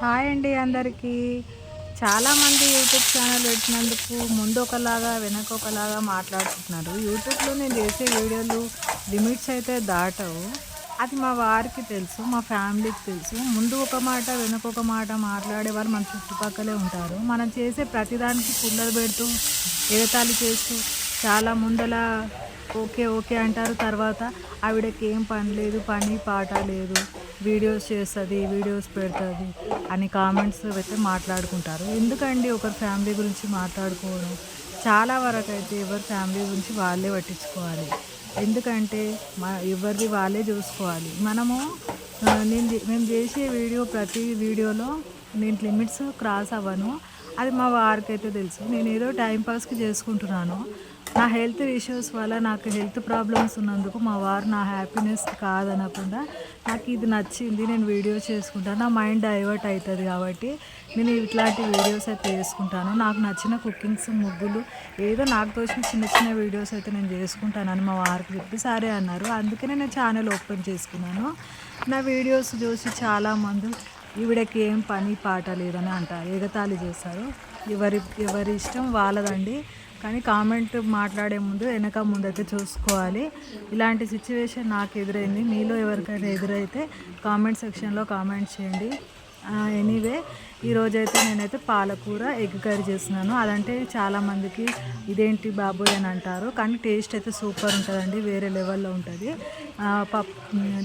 Hi అండి అందరికీ. చాలామంది యూట్యూబ్ ఛానల్ పెట్టినందుకు ముందు ఒకలాగా వెనక ఒకలాగా మాట్లాడుకుంటున్నారు యూట్యూబ్లో నేను చేసే వీడియోలు లిమిట్స్ అయితే దాటవు. అది మా వారికి తెలుసు మా ఫ్యామిలీకి తెలుసు. ముందు ఒక మాట వెనక ఒక మాట మాట్లాడేవారు మన చుట్టుపక్కలే ఉంటారు. మనం చేసే ప్రతిదానికి పుల్లలు పెడుతూ ఎగతాళి చేస్తూ చాలా ముందల ఓకే ఓకే అంటారు. తర్వాత ఆవిడకి ఏం పని లేదు పని పాట లేదు. వీడియోస్ చేస్తుంది వీడియోస్ పెడుతుంది అని కామెంట్స్ అయితే మాట్లాడుకుంటారు. ఎందుకండి ఒకరి ఫ్యామిలీ గురించి మాట్లాడుకోవడం చాలా వరకు అయితే ఎవరి ఫ్యామిలీ గురించి వాళ్ళే పట్టించుకోవాలి. ఎందుకంటే మా ఎవరిది వాళ్ళే చూసుకోవాలి. మనము నేను మేము చేసే వీడియో ప్రతి వీడియోలో నేను లిమిట్స్ క్రాస్ అవ్వను. అది మా వారికి అయితే తెలుసు. నేను ఏదో టైంపాస్కి చేసుకుంటున్నాను. నా హెల్త్ ఇష్యూస్ వల్ల నాకు హెల్త్ ప్రాబ్లమ్స్ ఉన్నందుకు మా వారు నా హ్యాపీనెస్ కాదనకుండా నాకు ఇది నచ్చింది నేను వీడియో చేసుకుంటాను నా మైండ్ డైవర్ట్ అవుతుంది కాబట్టి నేను ఇట్లాంటి వీడియోస్ అయితే చేసుకుంటాను. నాకు నచ్చిన కుకింగ్స్ ముగ్గులు ఏదో నాకు తోచిన చిన్న చిన్న వీడియోస్ అయితే నేను చేసుకుంటానని మా వారికి చెప్పి సరే అన్నారు. అందుకే నేను ఛానల్ ఓపెన్ చేసుకున్నాను. నా వీడియోస్ చూసి చాలామంది ఈవిడకి ఏం పని పాట లేదని అంటారు ఎగతాళి చేస్తారు. ఎవరి ఎవరి ఇష్టం వాళ్ళదండి. కానీ కామెంట్ మాట్లాడే ముందు వెనక ముందైతే అయితే చూసుకోవాలి. ఇలాంటి సిచ్యువేషన్ నాకు ఎదురైంది. మీలో ఎవరికైనా ఎదురైతే కామెంట్ సెక్షన్లో కామెంట్ చేయండి. ఎనీవే ఈరోజైతే నేనైతే పాలకూర ఎగ్ కర్రీ చేస్తున్నాను. అదంటే చాలామందికి ఇదేంటి బాబోయ్ అని అంటారు. కానీ టేస్ట్ అయితే సూపర్ ఉంటుందండి. వేరే లెవెల్లో ఉంటుంది. పప్పు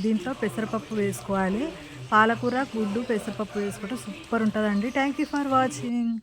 దీంట్లో పెసరపప్పు వేసుకోవాలి. పాలకూర గుడ్డు పెసరపప్పు వేసుకుంటే సూపర్ ఉంటుందండి. Thank you for watching